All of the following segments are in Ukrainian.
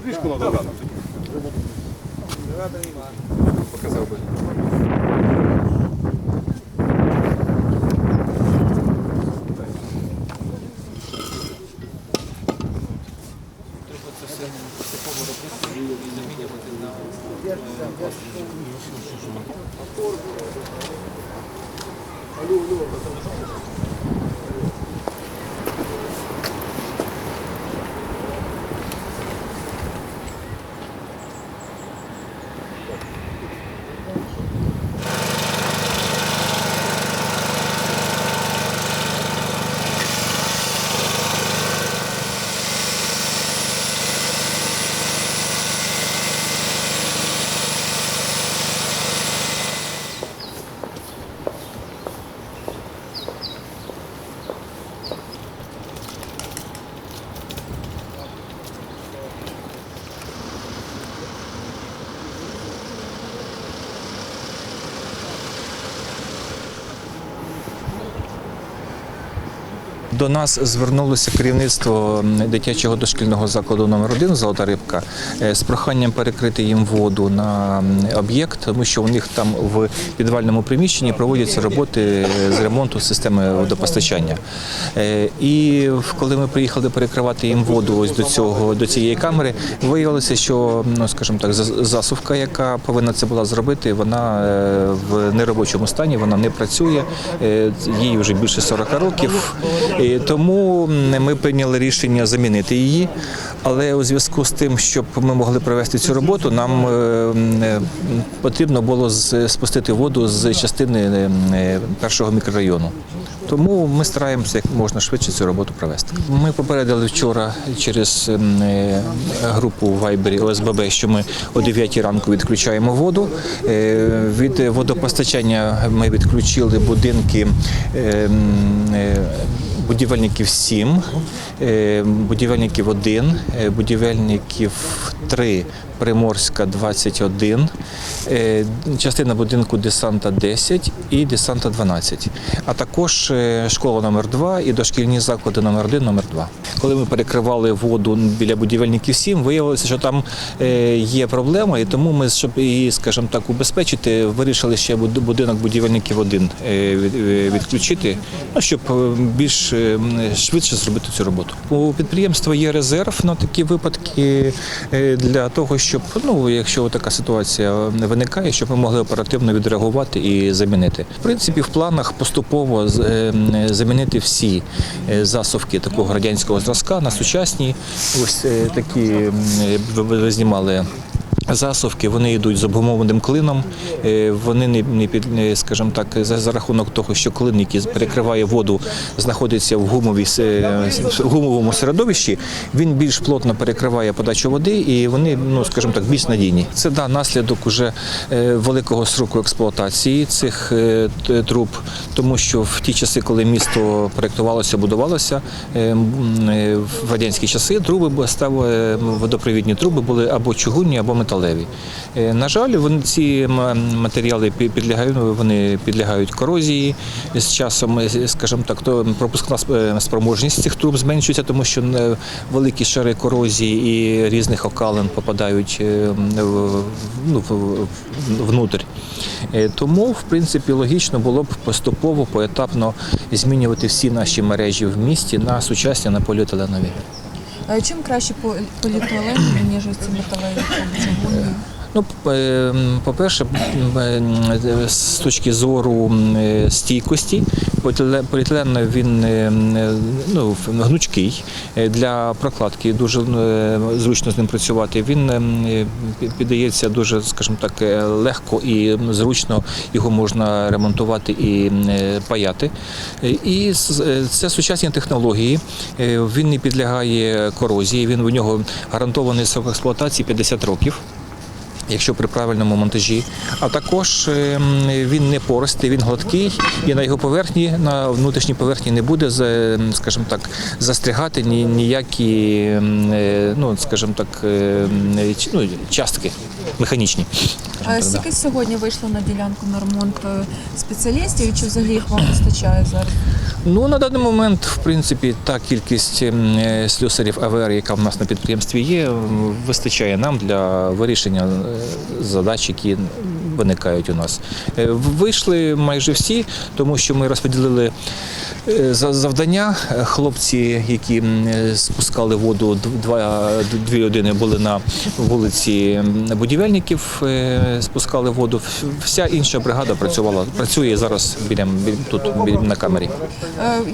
Задвижку надо глянути. Показав би. Треба це все поступово робити на До нас звернулося керівництво дитячого дошкільного закладу номер 1 Золота рибка е, з проханням перекрити їм воду на об'єкт, тому що у них там в підвальному приміщенні проводяться роботи з ремонту системи водопостачання. Е, І коли ми приїхали перекривати їм воду ось до цього до цієї камери, виявилося, що ну скажімо так, за- засувка, яка повинна це була зробити, вона е, в неробочому стані, вона не працює. Е, Їй вже більше 40 років. Тому ми прийняли рішення замінити її. Але у зв'язку з тим, щоб ми могли провести цю роботу, нам е, е, потрібно було спустити воду з частини е, першого мікрорайону. Тому ми стараємося як можна швидше цю роботу провести. Ми попередили вчора через групу Вайбері ОСББ, що ми о 9 ранку відключаємо воду. Від водопостачання ми відключили будинки. Будівельників 7, е, будівельників 1, е, будівельників 3, Приморська 21, е, частина будинку десанта 10 і десанта 12, а також школа номер 2 і дошкільні заклади номер 1, номер 2. Коли ми перекривали воду біля будівельників 7, виявилося, що там є проблема, і тому ми, щоб її, скажімо так, убезпечити, вирішили ще будинок будівельників 1 е, від- е, відключити, ну, щоб е, більш е, м, швидше зробити цю роботу. У підприємства є резерв на такі випадки е, для того, щоб ну, якщо така ситуація виникає, щоб ми могли оперативно відреагувати і замінити. В принципі, в планах поступово е, замінити всі е, засувки такого радянського зразка на сучасні. Ось такі ви знімали. Засувки вони йдуть з обгумованим клином. е, Вони не, не під не, скажімо так, за, за рахунок того, що клин, який перекриває воду, знаходиться в гумовій в гумовому середовищі. Він більш плотно перекриває подачу води, і вони, ну скажімо так, більш надійні. Це да наслідок уже е, великого сроку експлуатації цих е, труб, тому що в ті часи, коли місто проєктувалося, будувалося е, е, в радянські часи, труби бу- став, е, водопровідні труби були або чугунні, або металеві. Е, На жаль, вони ці матеріали підлягають, вони підлягають корозії з часом, е, скажімо так, то пропускна е, спроможність цих труб зменшується, тому що великі шари корозії і різних окалин попадають ну, внутрь. Тому, в принципі, логічно було б поступово, поетапно змінювати всі наші мережі в місті на сучасні, на поліетиленові. А Чим краще по- поліетилен, ніж ці металеві? Ну, по-перше, е, з точки зору е, стійкості, поліетилен- він е, ну, гнучкий для прокладки, дуже зручно з ним працювати. Він е, м, е, пі- піддається дуже, скажімо так, легко і зручно його можна ремонтувати і паяти. І це сучасні технології. Він не підлягає корозії, він у нього гарантований срок експлуатації 50 років якщо при правильному монтажі. А також ем, він не пористий, він гладкий, і на його поверхні, на внутрішній поверхні не буде, за- скажімо так, застрягати ні, ніякі, ем, е, ну, скажімо так, ем, ну, частки механічні. А скільки сьогодні вийшло на ділянку на ремонт е, спеціалістів і чи взагалі їх вам вистачає зараз? Ну на даний момент, в принципі, та кількість ем, е, слюсарів АВР, яка в нас на підприємстві є, вистачає нам для вирішення е, задач, які виникають у нас. Е, Вийшли майже всі, тому що ми розподілили е, завдання. Е, Хлопці, які спускали воду, два дві людини були на вулиці будівельників, спускали воду. Вся інша бригада працювала, працює зараз біля, бі- тут бі- на камері.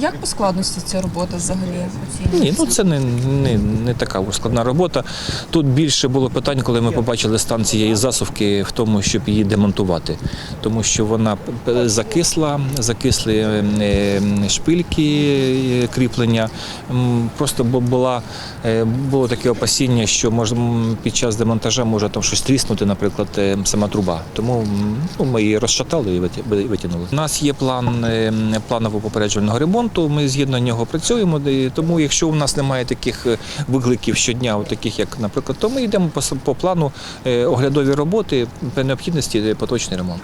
Як по складності ця робота взагалі? Ні, ну це не, не, не така складна робота. Тут більше було питань, коли ми побачили стан цієї засувки в тому, щоб її демонтувати, тому що вона закисла, закисли е, шпильки е, кріплення. Просто була е, було таке опасіння, що може під час демонтажа може там щось тріснути, наприклад, е, сама труба. Тому ну, ми її розшатали і витягнули. У нас є план е, планово попереджувального ремонту. Ми згідно нього працюємо. Тому, якщо у нас немає таких е, викликів щодня, таких як, наприклад, то ми йдемо по, по плану е, оглядові роботи при необхідності е, поточний ремонт.